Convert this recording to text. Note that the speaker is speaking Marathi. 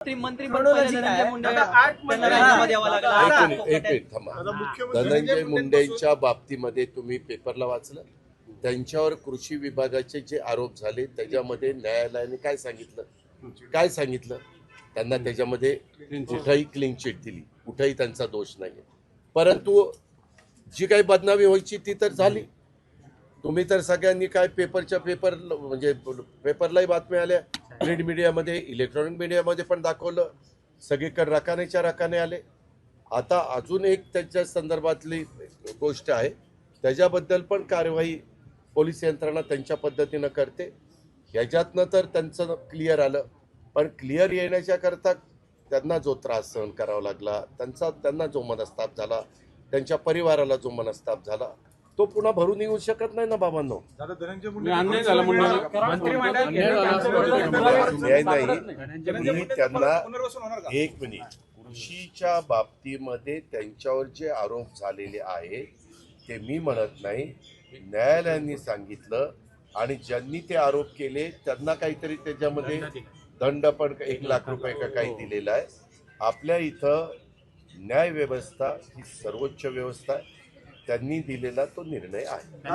मंत्री? धनंजय मुंडेंच्या बाबतीमध्ये तुम्ही पेपरला वाचलं? त्यांच्यावर कृषी विभागाचे जे आरोप झाले त्याच्यामध्ये न्यायालयाने काय सांगितलं? काय सांगितलं? त्यांना त्याच्यामध्ये कुठंही क्लीन चिट दिली. कुठंही त्यांचा दोष नाही परंतु जी काही बदनामी व्हायची ती तर झाली. तुम्ही तर सगळ्यांनी काय पेपरच्या पेपर म्हणजे पेपरलाही बातम्या आल्या. प्रिंट मीडियामध्ये इलेक्ट्रॉनिक मीडियामध्ये पण दाखवलं. सगळीकडे रकानेच्या रकाने आले. आता अजून एक त्याच्या संदर्भातली गोष्ट आहे. त्याच्याबद्दल पण कारवाई पोलीस यंत्रणा त्यांच्या पद्धतीनं करते. ह्याच्यातनं तर त्यांचं क्लिअर आलं. पण क्लिअर येण्याच्या करता त्यांना जो त्रास सहन करावा लागला त्यांचा त्यांना जो मनस्ताप झाला त्यांच्या परिवाराला जो मनस्ताप झाला तो पुन्हा भरून येऊ शकत नाही ना बाबांनो. अन्याय झाला अन्याय अन्याय नाही. मी त्यांना पुनर्वसन होणार का? एक मिनिट. कृषीच्या बाबतीमध्ये त्यांच्यावर जे आरोप झालेले आहे ते मी म्हणत नाही. न्यायालयाने सांगितलं आणि ज्यांनी ते आरोप केले त्यांना काहीतरी त्याच्यामध्ये दंड पण एक लाख रुपये का काही दिलेला आहे. आपल्या इथं न्याय व्यवस्था ही सर्वोच्च व्यवस्था आहे. त्यांनी दिलेला तो निर्णय आहे